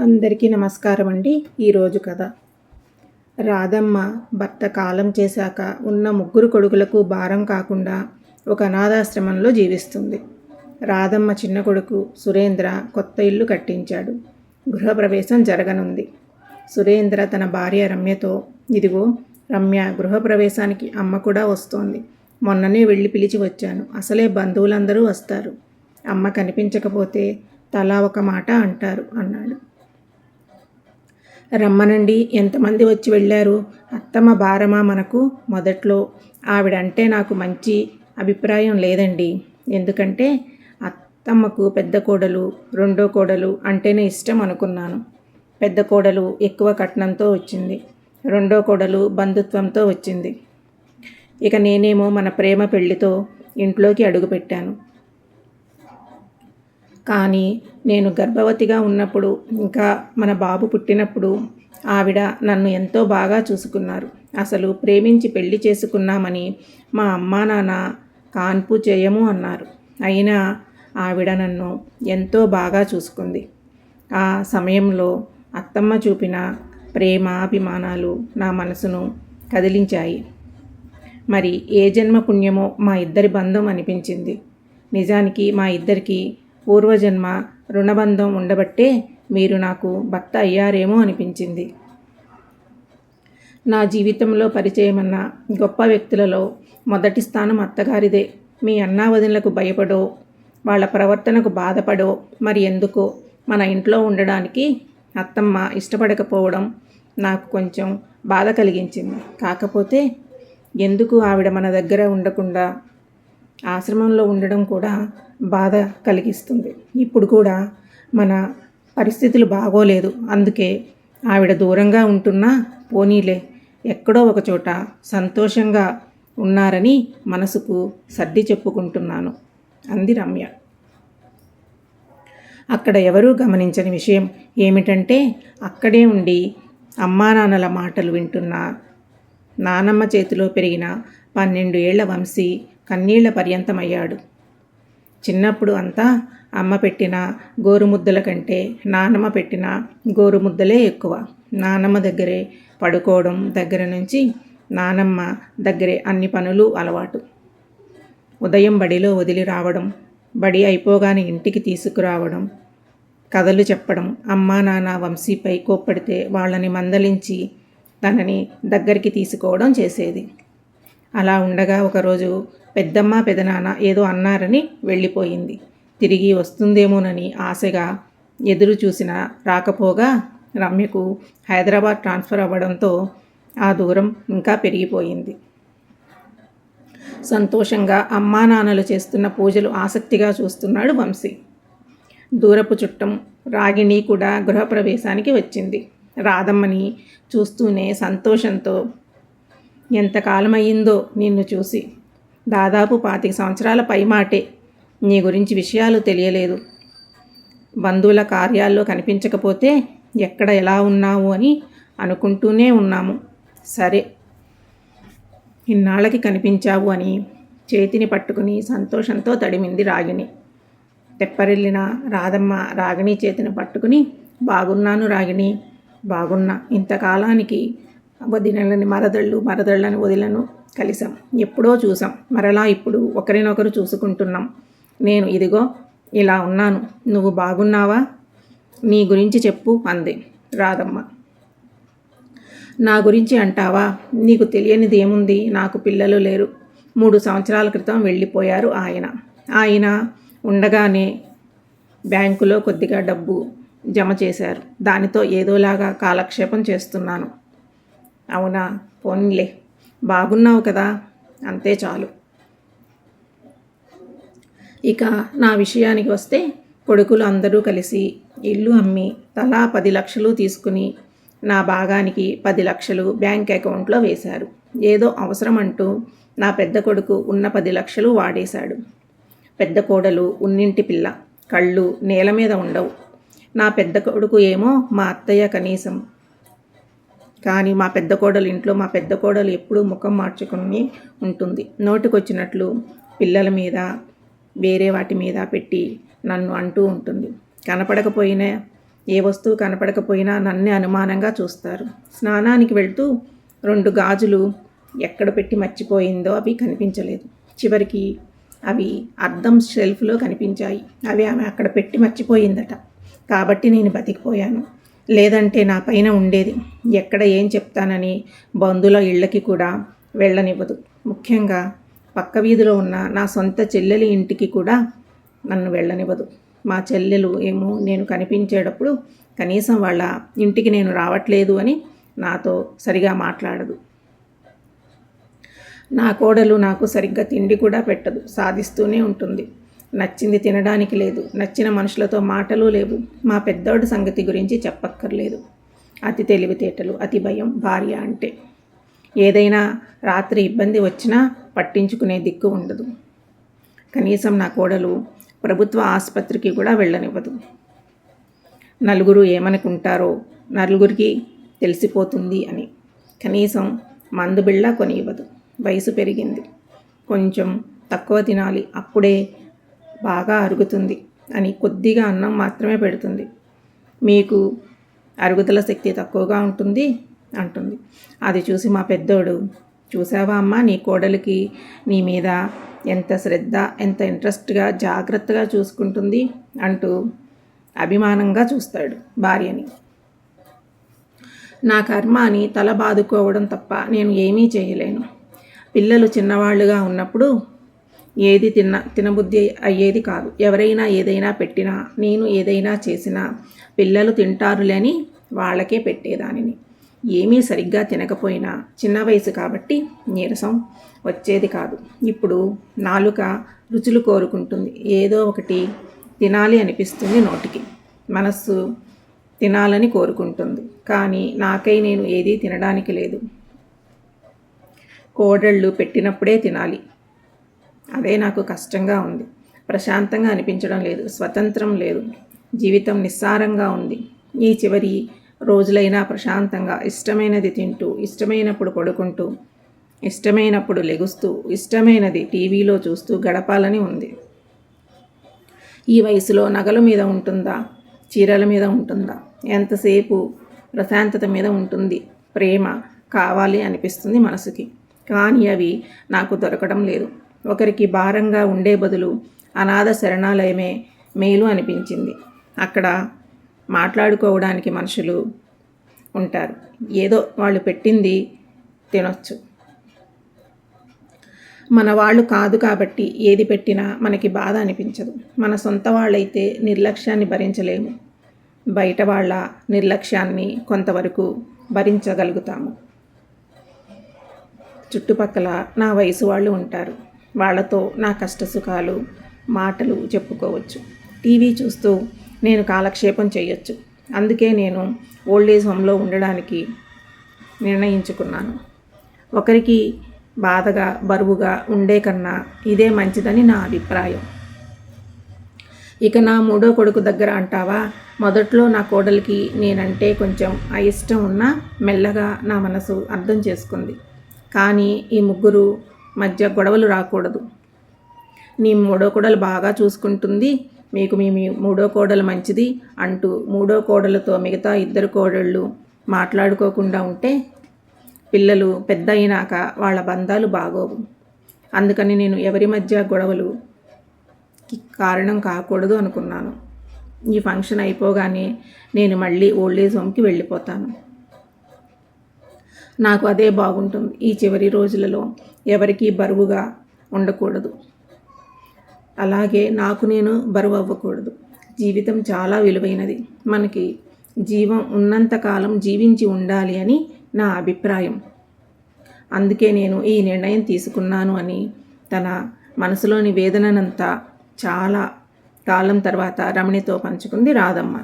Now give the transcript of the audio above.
అందరికీ నమస్కారం అండి. ఈరోజు కథ. రాధమ్మ భర్త కాలం చేశాక ఉన్న ముగ్గురు కొడుకులకు భారం కాకుండా ఒక అనాథాశ్రమంలో జీవిస్తుంది. రాధమ్మ చిన్న కొడుకు సురేంద్ర కొత్త ఇల్లు కట్టించాడు. గృహప్రవేశం జరగనుంది. సురేంద్ర తన భార్య రమ్యతో ఇదిగో రమ్య గృహప్రవేశానికి అమ్మ కూడా వస్తోంది. మొన్ననే వెళ్ళి పిలిచి వచ్చాను. అసలే బంధువులందరూ వస్తారు. అమ్మ కనిపించకపోతే తలా ఒక మాట అంటారు అన్నాడు. రమ్మనండి. ఎంతమంది వచ్చి వెళ్ళారు? అత్తమ్మ భారమా మనకు మొదట్లో. ఆవిడంటే నాకు మంచి అభిప్రాయం లేదండి. ఎందుకంటే అత్తమ్మకు పెద్ద కోడలు రెండో కోడలు అంటేనే ఇష్టం అనుకున్నాను. పెద్ద కోడలు ఎక్కువ కట్నంతో వచ్చింది. రెండో కోడలు బంధుత్వంతో వచ్చింది. ఇక నేనేమో మన ప్రేమ పెళ్ళితో ఇంట్లోకి అడుగుపెట్టాను. కానీ నేను గర్భవతిగా ఉన్నప్పుడు ఇంకా మన బాబు పుట్టినప్పుడు ఆవిడ నన్ను ఎంతో బాగా చూసుకున్నారు. అసలు ప్రేమించి పెళ్ళి చేసుకున్నామని మా అమ్మా నాన్న కాన్పు చేయము అన్నారు. అయినా ఆవిడ నన్ను ఎంతో బాగా చూసుకుంది. ఆ సమయంలో అత్తమ్మ చూపిన ప్రేమ అభిమానాలు నా మనసును కదిలించాయి. మరి ఏ జన్మ పుణ్యమో మా ఇద్దరి బంధం అనిపించింది. నిజానికి మా ఇద్దరికి పూర్వజన్మ రుణబంధం ఉండబట్టే మీరు నాకు భర్త అయ్యారేమో అనిపించింది. నా జీవితంలో పరిచయమన్న గొప్ప వ్యక్తులలో మొదటి స్థానం అత్తగారిదే. మీ అన్నావదినలకు భయపడో వాళ్ళ ప్రవర్తనకు బాధపడో మరి ఎందుకో మన ఇంట్లో ఉండడానికి అత్తమ్మ ఇష్టపడకపోవడం నాకు కొంచెం బాధ కలిగించింది. కాకపోతే ఎందుకు ఆవిడ మన దగ్గర ఉండకుండా ఆశ్రమంలో ఉండడం కూడా బాధ కలిగిస్తుంది. ఇప్పుడు కూడా మన పరిస్థితులు బాగోలేదు. అందుకే ఆవిడ దూరంగా ఉంటున్నా పోనీలే ఎక్కడో ఒకచోట సంతోషంగా ఉన్నారని మనసుకు సర్ది చెప్పుకుంటున్నాను. అంది రమ్య. అక్కడ ఎవరూ గమనించని విషయం ఏమిటంటే అక్కడే ఉండి అమ్మా నాన్నల మాటలు వింటున్న నానమ్మ చేతిలో పెరిగిన పన్నెండు ఏళ్ళ వంశీ కన్నీళ్ళ పర్యంతమయ్యాడు. చిన్నప్పుడు అంతా అమ్మ పెట్టిన గోరుముద్దల కంటే నానమ్మ పెట్టిన గోరుముద్దలే ఎక్కువ. నానమ్మ దగ్గరే పడుకోవడం దగ్గర నుంచి నానమ్మ దగ్గరే అన్ని పనులు అలవాటు. ఉదయం బడిలో వదిలి రావడం బడి అయిపోగానే ఇంటికి తీసుకురావడం కథలు చెప్పడం అమ్మా నాన్న వంశీపై కోప్పడితే వాళ్ళని మందలించి తనని దగ్గరికి తీసుకోవడం చేసేది. అలా ఉండగా ఒకరోజు పెద్దమ్మ పెదనాన్న ఏదో అన్నారని వెళ్ళిపోయింది. తిరిగి వస్తుందేమోనని ఆశగా ఎదురు చూసిన రాకపోగా రమ్యకు హైదరాబాద్ ట్రాన్స్ఫర్ అవ్వడంతో ఆ దూరం ఇంకా పెరిగిపోయింది. సంతోషంగా అమ్మా నాన్నలు చేస్తున్న పూజలు ఆసక్తిగా చూస్తున్నాడు వంశీ. దూరపు చుట్టం రాగిణి కూడా గృహప్రవేశానికి వచ్చింది. రాధమ్మని చూస్తూనే సంతోషంతో ఎంతకాలమయ్యిందో నిన్ను చూసి. దాదాపు పాతిక సంవత్సరాల పైమాటే నీ గురించి విషయాలు తెలియలేదు. బంధువుల కార్యాల్లో కనిపించకపోతే ఎక్కడ ఎలా ఉన్నావు అని అనుకుంటూనే ఉన్నాము. సరే ఇన్నాళ్ళకి కనిపించావు అని చేతిని పట్టుకుని సంతోషంతో తడిమింది రాగిణి. తెప్పరిల్లిన రాధమ్మ రాగిణి చేతిని పట్టుకుని బాగున్నాను రాగిణి బాగున్నా. ఇంతకాలానికి వదినలని మరదళ్ళు మరదళ్ళని వదిలను కలిసాం. ఎప్పుడో చూసాం. మరలా ఇప్పుడు ఒకరినొకరు చూసుకుంటున్నాం. నేను ఇదిగో ఇలా ఉన్నాను. నువ్వు బాగున్నావా? నీ గురించి చెప్పు అంది రాధమ్మ. నా గురించి అంటావా? నీకు తెలియనిది ఏముంది నాకు పిల్లలు లేరు. మూడు సంవత్సరాల క్రితం వెళ్ళిపోయారు ఆయన. ఆయన ఉండగానే బ్యాంకులో కొద్దిగా డబ్బు జమ చేశారు. దానితో ఏదోలాగా కాలక్షేపం చేస్తున్నాను. అవునా? పోన్లే. బాగున్నావు కదా? అంతే చాలు. ఇక నా విషయానికి వస్తే కొడుకులు అందరూ కలిసి ఇల్లు అమ్మి తలా పది లక్షలు తీసుకుని నా భాగానికి పది లక్షలు బ్యాంక్ అకౌంట్లో వేశారు. ఏదో అవసరం అంటూ నా పెద్ద కొడుకు ఉన్న పది లక్షలు వాడేశాడు. పెద్ద కోడలు ఉన్నింటి పిల్ల కళ్ళు నేల మీద ఉండవు. నా పెద్ద కొడుకు ఏమో మా అత్తయ్య కనీసం కానీ మా పెద్ద కోడలు ఇంట్లో మా పెద్ద కోడలు ఎప్పుడూ ముఖం మార్చుకుని ఉంటుంది. నోటికొచ్చినట్లు పిల్లల మీద వేరే వాటి మీద పెట్టి నన్ను అంటూ ఉంటుంది. కనపడకపోయినా ఏ వస్తువు కనపడకపోయినా నన్నే అనుమానంగా చూస్తారు. స్నానానికి వెళ్తూ రెండు గాజులు ఎక్కడ పెట్టి మర్చిపోయిందో అవి కనిపించలేదు. చివరికి అవి అద్దం షెల్ఫ్లో కనిపించాయి. అవి ఆమె అక్కడ పెట్టి మర్చిపోయిందట. కాబట్టి నేను బతికిపోయాను. లేదంటే నా పైన ఉండేది. ఎక్కడ ఏం చెప్తానని బంధుల ఇళ్ళకి కూడా వెళ్ళనివ్వదు. ముఖ్యంగా పక్క వీధిలో ఉన్న నా సొంత చెల్లెలి ఇంటికి కూడా నన్ను వెళ్ళనివ్వదు. మా చెల్లెలు ఏమో నేను కనిపించేటప్పుడు కనీసం వాళ్ళ ఇంటికి నేను రావట్లేదు అని నాతో సరిగా మాట్లాడదు. నా కోడలు నాకు సరిగ్గా తిండి కూడా పెట్టదు. సాధిస్తూనే ఉంటుంది. నచ్చింది తినడానికి లేదు. నచ్చిన మనుషులతో మాటలు లేవు. మా పెద్దోడి సంగతి గురించి చెప్పక్కర్లేదు. అతి తెలివితేటలు అతి భయం భార్య అంటే. ఏదైనా రాత్రి ఇబ్బంది వచ్చినా పట్టించుకునే దిక్కు ఉండదు. కనీసం నా కోడలు ప్రభుత్వ ఆసుపత్రికి కూడా వెళ్ళనివ్వదు. నలుగురు ఏమనుకుంటారో నలుగురికి తెలిసిపోతుంది అని. కనీసం మందు బిళ్ళ కొనివ్వదు వయసు పెరిగింది. కొంచెం తక్కువ తినాలి. అప్పుడే బాగా అరుగుతుంది అని కొద్దిగా అన్నం మాత్రమే పెడుతుంది. మీకు అరుగుదల శక్తి తక్కువగా ఉంటుంది అంటుంది. అది చూసి మా పెద్దోడు చూసావా అమ్మ నీ కోడలికి నీ మీద ఎంత శ్రద్ధ ఎంత ఇంట్రెస్ట్గా జాగ్రత్తగా చూసుకుంటుంది అంటూ అభిమానంగా చూస్తాడు భార్యని. నా కర్మ అని తల బాదుకోవడం తప్ప నేను ఏమీ చేయలేను. పిల్లలు చిన్నవాళ్ళుగా ఉన్నప్పుడు ఏది తిన్న తినబుద్ధి అయ్యేది కాదు. ఎవరైనా ఏదైనా పెట్టినా నేను ఏదైనా చేసినా పిల్లలు తింటారులేని వాళ్ళకే పెట్టేదానిని. ఏమీ సరిగ్గా తినకపోయినా చిన్న వయసు కాబట్టి నీరసం వచ్చేది కాదు. ఇప్పుడు నాలుక రుచులు కోరుకుంటుంది. ఏదో ఒకటి తినాలి అనిపిస్తుంది నోటికి. మనస్సు తినాలని కోరుకుంటుంది. కానీ నాకై నేను ఏదీ తినడానికి లేదు. కోడళ్ళు పెట్టినప్పుడే తినాలి. అదే నాకు కష్టంగా ఉంది. ప్రశాంతంగా అనిపించడం లేదు. స్వతంత్రం లేదు. జీవితం నిస్సారంగా ఉంది. ఈ చివరి రోజులైనా ప్రశాంతంగా ఇష్టమైనది తింటూ ఇష్టమైనప్పుడు పడుకుంటూ ఇష్టమైనప్పుడు లెగుస్తూ ఇష్టమైనది టీవీలో చూస్తూ గడపాలని ఉంది. ఈ వయసులో నగల మీద ఉంటుందా? చీరల మీద ఉంటుందా? ఎంతసేపు ప్రశాంతత మీద ఉంటుంది? ప్రేమ కావాలి అనిపిస్తుంది మనసుకి. కానీ అవి నాకు దొరకడం లేదు. ఒకరికి భారంగా ఉండే బదులు అనాథ శరణాలయమే మేలు అనిపించింది. అక్కడ మాట్లాడుకోవడానికి మనుషులు ఉంటారు. ఏదో వాళ్ళు పెట్టింది తినొచ్చు. మన వాళ్ళు కాదు కాబట్టి ఏది పెట్టినా మనకి బాధ అనిపించదు. మన సొంత వాళ్ళైతే నిర్లక్ష్యాన్ని భరించలేము. బయట వాళ్ళ నిర్లక్ష్యాన్ని కొంతవరకు భరించగలుగుతాము. చుట్టుపక్కల నా వయసు వాళ్ళు ఉంటారు. వాళ్ళతో నా కష్టసుఖాలు మాటలు చెప్పుకోవచ్చు. టీవీ చూస్తూ నేను కాలక్షేపం చేయొచ్చు. అందుకే నేను ఓల్డేజ్ హోమ్లో ఉండడానికి నిర్ణయించుకున్నాను. ఒకరికి బాధగా బరువుగా ఉండే కన్నా ఇదే మంచిదని నా అభిప్రాయం. ఇక నా మూడో కొడుకు దగ్గర అంటావా? మొదట్లో నా కోడలికి నేనంటే కొంచెం అయిష్టం ఉన్నా మెల్లగా నా మనసు అర్థం చేసుకుంది. కానీ ఈ ముగ్గురు మధ్య గొడవలు రాకూడదు. నీ మూడో కోడలు బాగా చూసుకుంటుంది. మీకు మీ మూడో కోడలు మంచిది అంటూ మూడో కోడలతో మిగతా ఇద్దరు కోడళ్ళు మాట్లాడుకోకుండా ఉంటే పిల్లలు పెద్ద అయినాక వాళ్ళ బంధాలు బాగోవు. అందుకని నేను ఎవరి మధ్య గొడవలు కారణం కాకూడదు అనుకున్నాను. ఈ ఫంక్షన్ అయిపోగానే నేను మళ్ళీ ఓల్డేజ్ హోమ్కి వెళ్ళిపోతాను. నాకు అదే బాగుంటుంది ఈ చివరి రోజులలో. ఎవరికీ బరువుగా ఉండకూడదు. అలాగే నాకు నేను బరువు అవ్వకూడదు. జీవితం చాలా విలువైనది. మనకి జీవం ఉన్నంతకాలం జీవించి ఉండాలి అని నా అభిప్రాయం. అందుకే నేను ఈ నిర్ణయం తీసుకున్నాను అని తన మనసులోని వేదననంతా చాలా కాలం తర్వాత రమణితో పంచుకుంది రాధమ్మ.